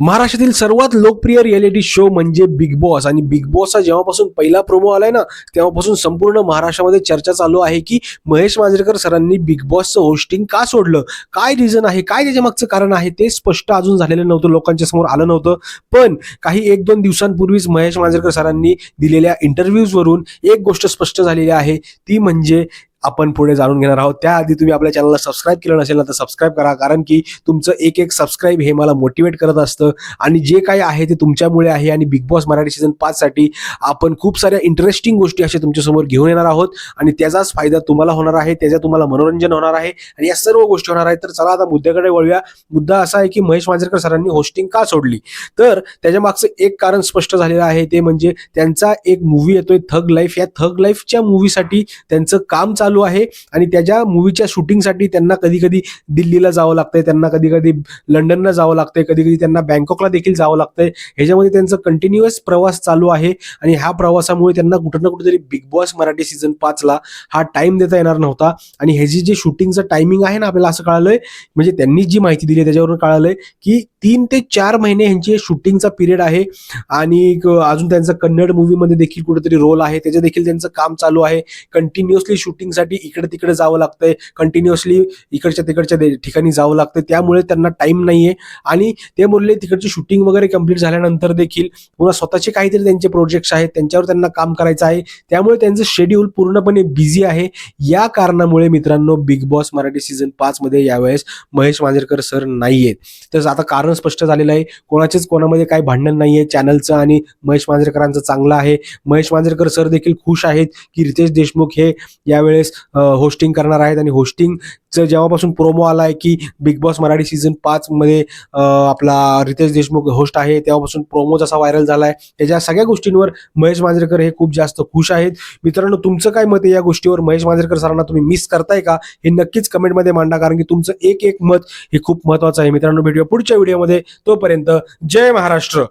महाराष्ट्रातील सर्वात लोकप्रिय रियालिटी शो म्हणजे बिग बॉस आणि बिग बॉसचा जेव्हापासून पहिला प्रोमो आलाय ना तेव्हापासून संपूर्ण महाराष्ट्रामध्ये चर्चा चालू आहे की महेश मांजरेकर सरांनी बिग बॉसचं होस्टिंग का सोडलं? काय रिझन आहे? काय त्याच्या मागचं कारण आहे? ते स्पष्ट अजून झालेलं नव्हतं लोकांच्या समोर आलं नव्हतं. पण काही एक दोन दिवसांपूर्वीच महेश मांजरेकर सरांनी दिलेल्या इंटरव्ह्यूजवरून एक गोष्ट स्पष्ट झालेली आहे. ती म्हणजे आपण पुढे जाणून घेणार आहोत. त्याआधी तुम्ही आपल्या चॅनलला सबस्क्राईब केलं नसेल ना तर सबस्क्राईब करा. कारण की तुमचं एक एक सबस्क्राईब हे मला मोटिवेट करत असतं. आणि जे काही आहे ते तुमच्यामुळे आहे. आणि बिग बॉस मराठी सीझन पाचसाठी आपण खूप साऱ्या इंटरेस्टिंग गोष्टी अशा तुमच्यासमोर घेऊन येणार आहोत. आणि त्याचाच फायदा तुम्हाला होणार आहे. त्याचा तुम्हाला मनोरंजन होणार आहे. आणि या सर्व गोष्टी होणार आहेत. तर चला आता मुद्द्याकडे वळूया. मुद्दा असा आहे की महेश मांजरेकर सरांनी होस्टिंग का सोडली? तर त्याच्या मागचं एक कारण स्पष्ट झालेलं आहे. ते म्हणजे त्यांचा एक मूवी येतोय थग लाईफ या थग लाईफच्या मूवीसाठी त्यांचं काम चालू चालू आहे आणि त्याच्या मूवीच्या शूटिंगसाठी त्यांना कधी कधी दिल्लीला जावं लागतंय त्यांना कधी कधी लंडनला जावं लागतंय कधी कधी त्यांना बँकॉकला देखील जावं लागतंय. ह्याच्यामध्ये त्यांचं कंटिन्युअस प्रवास चालू आहे आणि ह्या प्रवासामुळे त्यांना कुठं ना कुठेतरी बिग बॉस मराठी सीझन पाचला हा टाइम देता येणार नव्हता. आणि ह्याची जे शूटिंगचं टायमिंग आहे ना आपल्याला असं कळालंय म्हणजे त्यांनी जी माहिती दिली आहे त्याच्यावरून कळालंय की तीन ते चार महिने ह्यांची शूटिंगचा पिरियड आहे. आणि अजून त्यांचा कन्नड मूवीमध्ये देखील कुठेतरी रोल आहे त्याच्या देखील त्यांचं काम चालू आहे. कंटिन्युअसली शूटिंगसाठी इकडे तिकडे जावं लागतंय. कंटिन्युअसली इकडच्या तिकडच्या दे- ठिकाणी जावं लागतं त्यामुळे त्यांना टाइम नाहीये. आणि ते बोलले तिकडची शूटिंग वगैरे कंप्लीट झाल्यानंतर देखील पुन्हा स्वतःचे काहीतरी त्यांचे प्रोजेक्ट्स आहेत. त्यांच्यावर त्यांना काम करायचं आहे. त्यामुळे त्यांचं शेड्यूल पूर्णपणे बिझी आहे. या कारणामुळे मित्रांनो बिग बॉस मराठी सीझन पाच मध्ये यावेळेस महेश मांजरेकर सर नाहीयेत. तर आता कारण स्पष्ट झालेलं आहे. कोणाचेच कोणामध्ये काही भांडण नाहीये. चॅनलचं आणि महेश मांजरेकरांचं चांगलं आहे. महेश मांजरेकर सर देखील खुश आहेत की रितेश देशमुख हे यावेळेस होस्टिंग करणार आहेत आणि होस्टिंगचं जेव्हापासून प्रोमो आला आहे की बिग बॉस मराठी सीझन पाच मध्ये आपला रितेश देशमुख होस्ट आहे तेव्हापासून प्रोमो जसा व्हायरल झाला आहे त्याच्या सगळ्या गोष्टींवर महेश मांजरेकर हे खूप जास्त खुश आहेत. मित्रांनो तुमचं काय मत आहे या गोष्टीवर? महेश मांजरेकर सरांना तुम्ही मिस करताय का? हे नक्कीच कमेंटमध्ये मांडा कारण की तुमचं एक एक मत हे खूप महत्वाचं आहे. मित्रांनो भेटूया पुढच्या व्हिडिओमध्ये तोपर्यंत जय महाराष्ट्र!